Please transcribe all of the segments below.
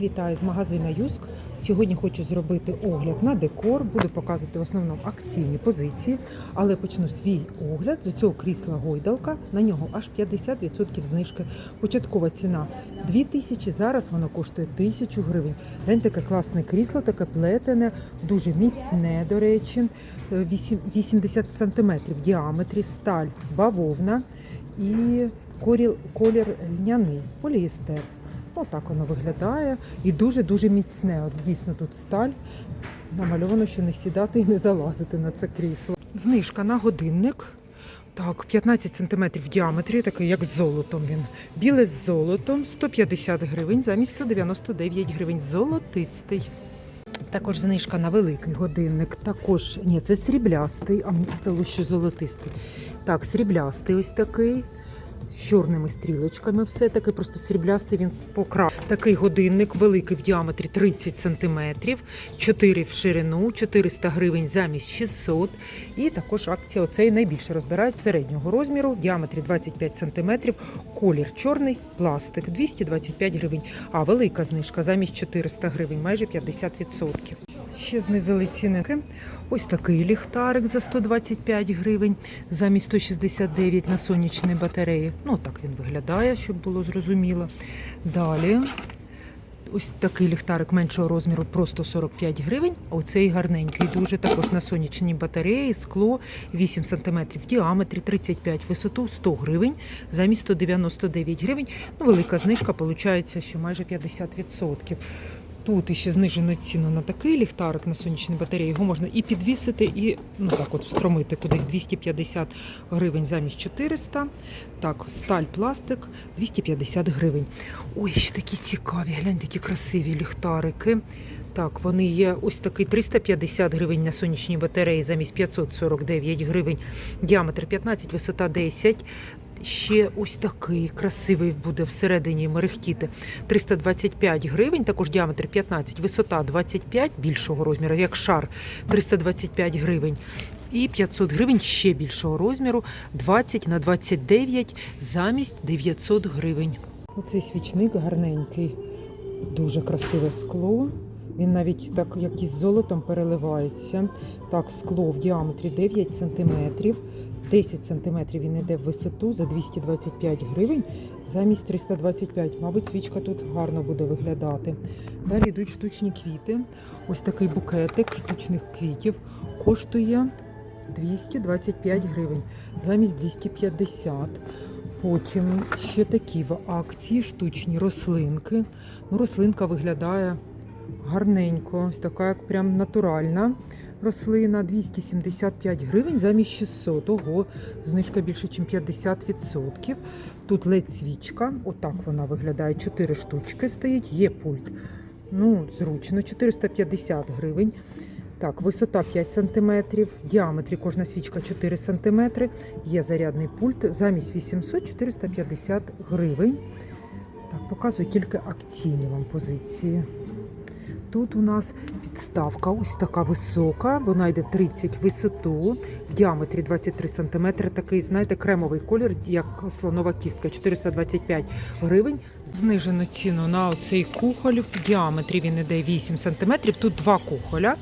Вітаю з магазина Юск. Сьогодні хочу зробити огляд на декор, буду показувати в основному акційні позиції, але почну свій огляд з цього крісла гойдалка. На нього аж 50% знижки. Початкова ціна 2000, зараз воно коштує 1000 гривень. Гляньте, таке класне крісло, таке плетене, дуже міцне, до речі, Е, 80 см в діаметрі, сталь бавовна і колір льняний, поліестер. Отак воно виглядає і дуже-дуже міцне. От дійсно тут сталь. Намальовано, що не сідати і не залазити на це крісло. Знижка на годинник. Так, 15 см в діаметрі, такий як з золотом він. Біле з золотом, 150 гривень, замість 199 гривень. Золотистий. Також знижка на великий годинник. Також, ні, це сріблястий, а мені здалося, що золотистий. Так, сріблястий ось такий. З чорними стрілочками все таки просто сріблястий він з покра. Такий годинник великий в діаметрі 30 см, 4 в ширину, 400 гривень замість 600. І також акція оцей найбільше розбирають середнього розміру, в діаметрі 25 см, колір чорний, пластик 225 гривень. А велика знижка замість 400 гривень, майже 50%. Ще знизили ціни. Ось такий ліхтарик за 125 гривень, замість 169 на сонячні батареї. Ну, так він виглядає, щоб було зрозуміло. Далі. Ось такий ліхтарик меншого розміру, просто 45 гривень. А оцей гарненький, дуже також на сонячні батареї, скло 8 см в діаметрі, 35 висоту, 100 гривень, замість 199 гривень. Ну, велика знижка, виходить, що майже 50%. Тут іще знижено ціну на такий ліхтарик на сонячній батареї. Його можна і підвісити, і ну так от встромити кудись 250 гривень замість 400. Так, сталь, пластик 250 гривень. Ой, ще такі цікаві, гляньте, такі красиві ліхтарики. Так, вони є ось такий 350 гривень на сонячній батареї замість 549 гривень. Діаметр 15, висота 10. Ще ось такий красивий буде всередині мерехтіти. 325 гривень, також діаметр 15, висота 25 більшого розміру, як шар 325 гривень. І 500 гривень ще більшого розміру 20 на 29 замість 900 гривень. Оцей свічник гарненький, дуже красиве скло. Він навіть так як із золотом переливається. Так, скло в діаметрі 9 см. 10 см він йде в висоту за 225 гривень замість 325. Мабуть, свічка тут гарно буде виглядати. Далі йдуть штучні квіти. Ось такий букетик штучних квітів коштує 225 гривень замість 250. Потім ще такі в акції штучні рослинки. Ну, рослинка виглядає гарненько, ось така як прям натуральна рослина 275 гривень замість 600. Ого, знижка більше, ніж 50%. Тут ледь свічка, отак вона виглядає. 4 штучки стоїть, є пульт. Ну, зручно, 450 гривень. Так, висота 5 см, діаметрі кожна свічка 4 см, є зарядний пульт, замість 800 450 гривень. Так, показую тільки акційні вам позиції. Тут у нас підставка ось така висока, вона йде 30 висоту, в діаметрі 23 см, такий, знаєте, кремовий колір, як слонова кістка, 425 гривень. Знижено ціну на оцей кухоль, в діаметрі він іде 8 см, тут два кухоля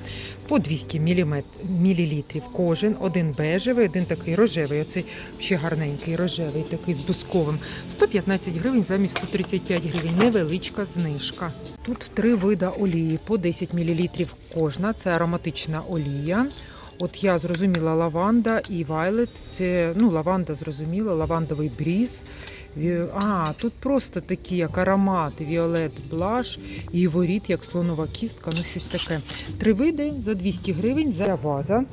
по 200 мм, мілілітрів кожен, один бежевий, один такий рожевий, оцей ще гарненький рожевий, такий з бусковим. 115 гривень замість 135 гривень, невеличка знижка. Тут три вида олії по 10 мл кожна. Це ароматична олія. От я зрозуміла лаванда і вайлет. Це ну, лаванда зрозуміла, лавандовий бріз. А, тут просто такі, як аромат, віолет, блаш і воріт, як слонова кістка, ну щось таке. Три види за 200 гривень за ваза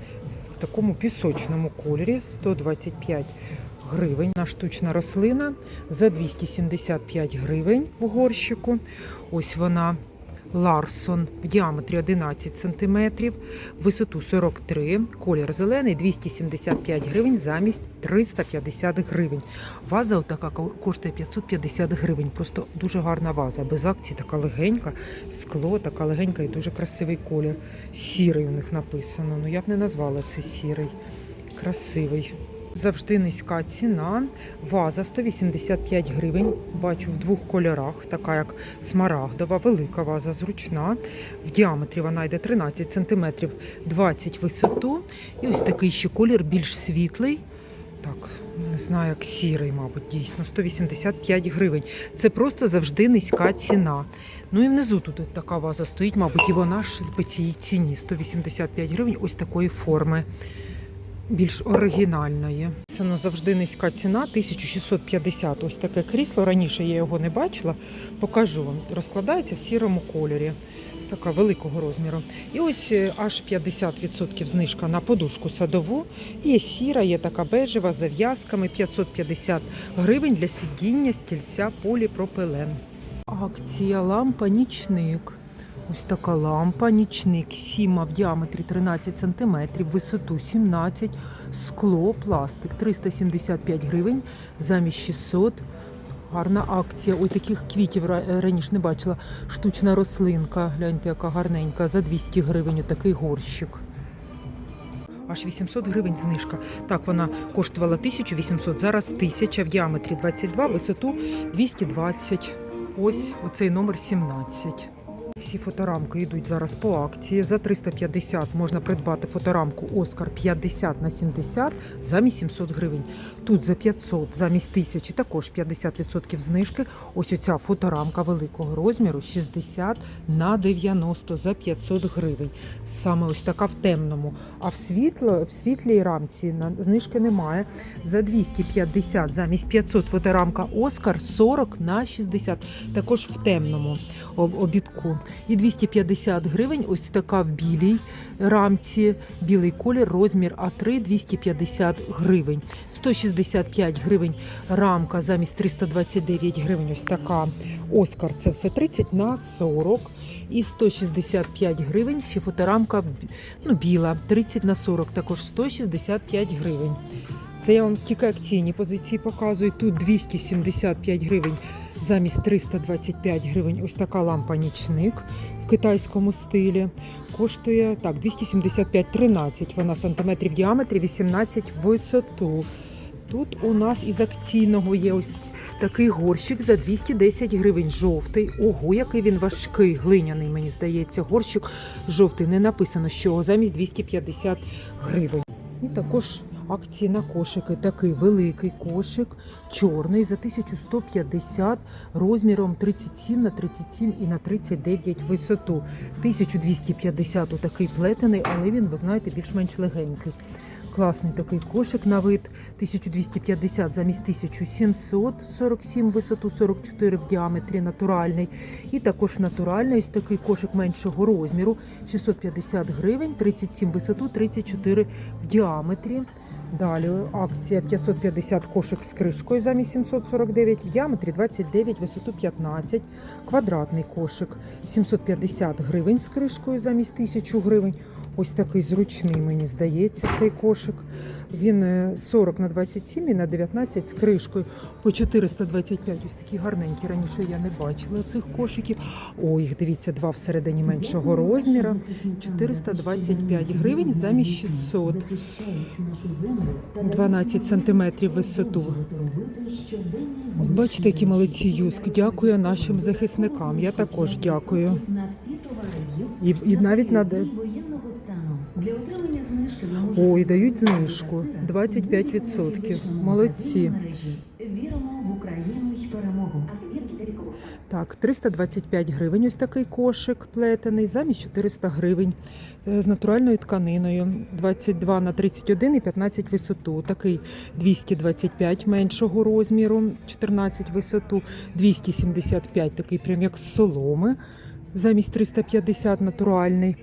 в такому пісочному кольорі 125 гривень. На штучна рослина за 275 гривень в горщику. Ось вона. Ларсон в діаметрі 11 см, висоту 43, колір зелений 275 гривень замість 350 гривень. Ваза отака ко- коштує 550 гривень. Просто дуже гарна ваза. Без акції така легенька, скло, така легенька і дуже красивий колір. Сірий у них написано. Ну я б не назвала це сірий. Красивий. Завжди низька ціна. Ваза 185 гривень. Бачу в двох кольорах, така як смарагдова, велика ваза, зручна. В діаметрі вона йде 13 см, 20 висоту. І ось такий ще колір більш світлий. Так, не знаю, як сірий, мабуть, дійсно, 185 гривень. Це просто завжди низька ціна. Ну і внизу тут така ваза стоїть, мабуть, і вона ж по цій ціні 185 гривень ось такої форми. Більш оригінальної. Це ну, завжди низька ціна, 1650. Ось таке крісло. Раніше я його не бачила. Покажу вам. Розкладається в сірому кольорі. Така великого розміру. І ось е, аж 50% знижка на подушку садову. Є сіра, є така бежева з зав'язками 550 гривень для сидіння стільця поліпропилен. Акція лампа нічник. Ось така лампа, нічник, сіма в діаметрі 13 см, висоту 17 скло, пластик 375 гривень, замість 600. Гарна акція. Ой, таких квітів раніше не бачила. Штучна рослинка. Гляньте, яка гарненька. За 200 гривень такий горщик. Аж 800 гривень знижка. Так, вона коштувала 1800, зараз 1000 в діаметрі 22, висоту 220. Ось оцей номер 17. Всі фоторамки йдуть зараз по акції. За 350 можна придбати фоторамку Оскар 50 на 70 замість 700 гривень. Тут за 500 замість 1000 також 50% знижки. Ось оця фоторамка великого розміру 60 на 90 за 500 гривень. Саме ось така в темному. А в світло, в світлій рамці на знижки немає. За 250 замість 500 фоторамка Оскар 40 на 60. Також в темному обідку. І 250 гривень, ось така в білій рамці, білий колір, розмір А3 250 гривень. 165 гривень рамка замість 329 гривень. Ось така Оскар. Це все 30 на 40. І 165 гривень. Ще фоторамка ну, біла, 30 на 40, також 165 гривень. Це я вам тільки акційні позиції показую. Тут 275 гривень замість 325 гривень. Ось така лампа нічник в китайському стилі. Коштує так, 275 13. Вона сантиметрів в діаметрі, 18 в висоту. Тут у нас із акційного є ось такий горщик за 210 гривень. Жовтий. Ого, який він важкий, глиняний, мені здається. Горщик жовтий. Не написано, що замість 250 гривень. І також акції на кошики. Такий великий кошик, чорний за 1150 розміром 37 на 37 і на 39 висоту. 1250 такий плетений, але він, ви знаєте, більш-менш легенький. Класний такий кошик на вид 1250 замість 1747 висоту 44 в діаметрі натуральний. І також натуральний ось такий кошик меншого розміру 650 гривень, 37 висоту, 34 в діаметрі. Далі акція 550 кошик з кришкою замість 749, в діаметрі 29, висоту 15, квадратний кошик 750 гривень з кришкою замість 1000 гривень. Ось такий зручний, мені здається, цей кошик. Він е, 40 на 27 і на 19 з кришкою. По 425. Ось такі гарненькі. Раніше я не бачила цих кошиків. О, їх дивіться, два всередині меншого розміру. 425 гривень замість 600. 12 сантиметрів висоту. От бачите, які молодці юск. Дякую нашим захисникам. Я також дякую. І, і навіть на Ой, дають знижку. за 25%. Молодці. Віримо в Україну й перемогу. Так, 325 гривень. Ось такий кошик плетений, замість 400 гривень Е, з натуральною тканиною. 22 на 31 і 15 висоту. Такий 225 меншого розміру, 14 висоту, 275 такий прям як з соломи. Замість 350 натуральний.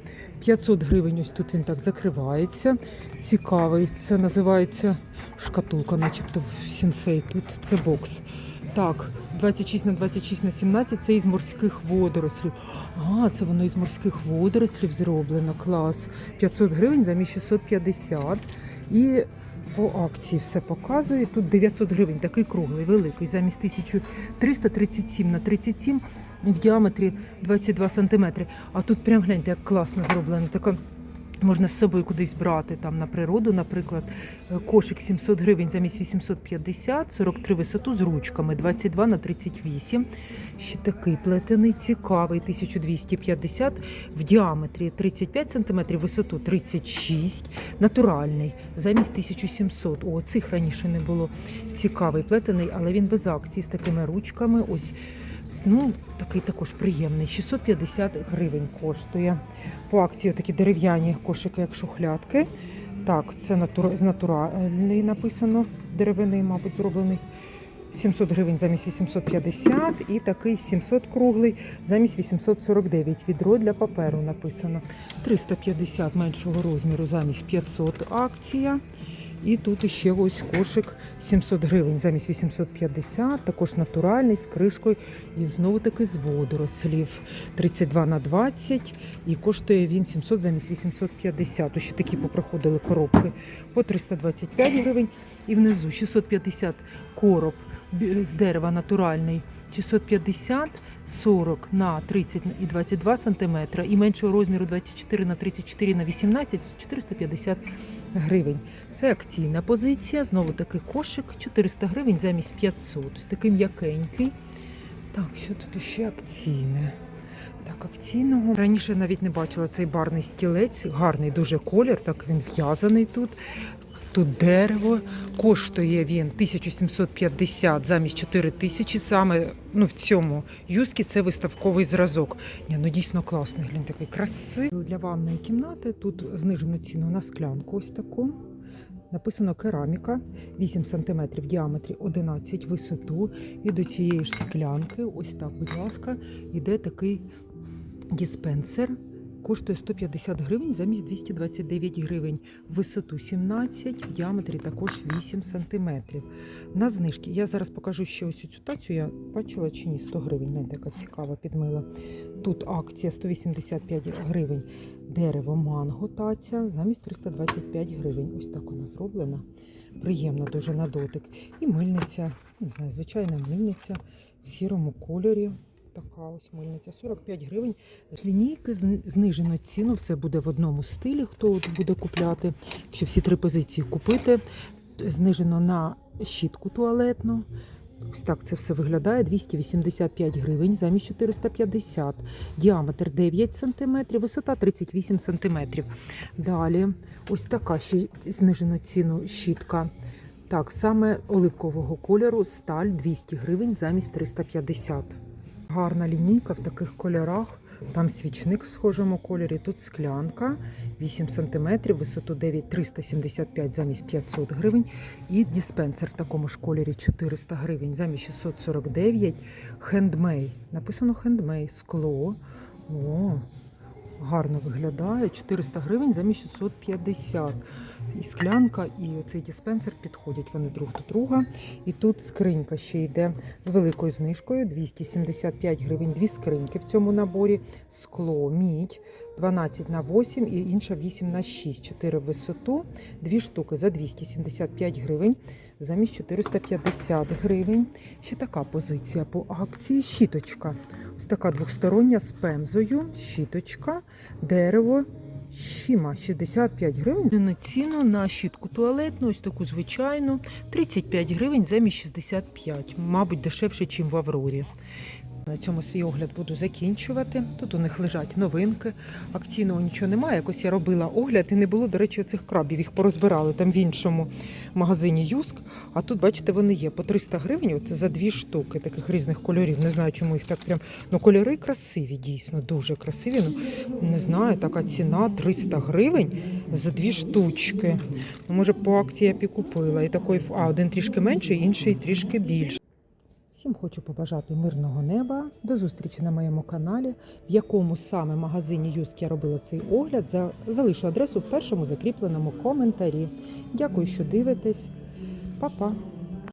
500 гривень ось тут він так закривається. Цікавий. Це називається шкатулка, начебто в сінсей. Тут це бокс. Так, 26 на 26 на 17 це із морських водорослів. А, це воно із морських водорослів зроблено. Клас. 500 гривень замість 650. І по акції все показує. Тут 900 гривень, такий круглий, великий, замість 1337 на 37 в діаметрі 22 сантиметри. А тут прям гляньте, як класно зроблено. Така Можна з собою кудись брати там на природу, наприклад, Е, кошик 700 гривень замість 850, 43 висоту з ручками, 22 на 38. Ще такий плетений, цікавий, 1250 в діаметрі 35 см, висоту 36, натуральний, замість 1700. О, цих раніше не було. Цікавий плетений, але він без акції з такими ручками. Ось Ну, такий також приємний. 650 гривень коштує. По акції такі дерев'яні кошики, як шухлядки. Так, це натур... з натуральний написано, з деревини, мабуть, зроблений. 700 гривень замість 850 і такий 700 круглий замість 849. Відро для паперу написано. 350 меншого розміру замість 500 акція. І тут іще ось кошик 700 гривень замість 850, також натуральний з кришкою і знову таки з водорослів. 32 на 20 і коштує він 700 замість 850. Ось ще такі попроходили коробки по 325 гривень. І внизу 650 короб з дерева натуральний. 650 40 на 30 і 22 сантиметра. І меншого розміру 24 на 34 на 18 450 гривень. Це акційна позиція. Знову таки кошик 400 гривень замість 500. Ось такий м'якенький. Так, що тут ще акційне? Так, акційного. Раніше навіть не бачила цей барний стілець. Гарний дуже колір, так він в'язаний тут. Тут дерево. Коштує він 1750 замість 4000. Саме ну, в цьому юскі це виставковий зразок. Ні, ну дійсно класний. Він такий красивий. Для ванної кімнати тут знижено ціну на склянку ось таку. Написано кераміка 8 см в діаметрі 11 висоту. І до цієї ж склянки, ось так, будь ласка, йде такий диспенсер. Коштує 150 гривень замість 229 гривень. Висоту 17, в діаметрі також 8 сантиметрів. На знижки. Я зараз покажу ще ось цю тацю. Я бачила чи ні 100 гривень. Гляньте, яка цікава підмила. Тут акція 185 гривень. Дерево манго таця замість 325 гривень. Ось так вона зроблена. Приємно дуже на дотик. І мильниця, не знаю, звичайна мильниця в сірому кольорі. Така ось мильниця 45 гривень. З лінійки знижено ціну, все буде в одному стилі, хто буде купляти. Якщо всі три позиції купити, знижено на щітку туалетну. Ось так це все виглядає. 285 гривень замість 450. Діаметр 9 см, висота 38 см. Далі ось така ще знижено ціну щітка. Так, саме оливкового кольору сталь 200 гривень замість 350. Гарна лінійка в таких кольорах. Там свічник в схожому кольорі, тут склянка 8 см, висоту 9 375 замість 500 гривень. І диспенсер в такому ж кольорі 400 гривень замість 649. Хендмей. Написано хендмей, скло. О, гарно виглядає. 400 гривень замість 650. І склянка, і оцей диспенсер підходять вони друг до друга. І тут скринька ще йде з великою знижкою 275 гривень. Дві скриньки в цьому наборі. Скло, мідь 12 на 8 і інша 8 на 6. 4 в висоту. Дві штуки за 275 гривень. Замість 450 гривень. Ще така позиція по акції. Щіточка. Ось така двостороння з пемзою. Щіточка, дерево. Щіма 65 гривень. На ціну на щітку туалетну, ось таку звичайну, 35 гривень замість 65. Мабуть, дешевше, ніж в Аврорі. На цьому свій огляд буду закінчувати. Тут у них лежать новинки. Акційного нічого немає. Якось я робила огляд і не було, до речі, цих крабів. Їх порозбирали там в іншому магазині Юск. А тут, бачите, вони є по 300 гривень. Це за дві штуки таких різних кольорів. Не знаю, чому їх так прям. Ну, кольори красиві, дійсно, дуже красиві. Ну, не знаю, така ціна 300 гривень за дві штучки. Ну, може, по акції я б і. І такий, а один трішки менший, інший трішки більший. Всім хочу побажати мирного неба. До зустрічі на моєму каналі, в якому саме магазині Юск я робила цей огляд. За- Залишу адресу в першому закріпленому коментарі. Дякую, що дивитесь. Па-па!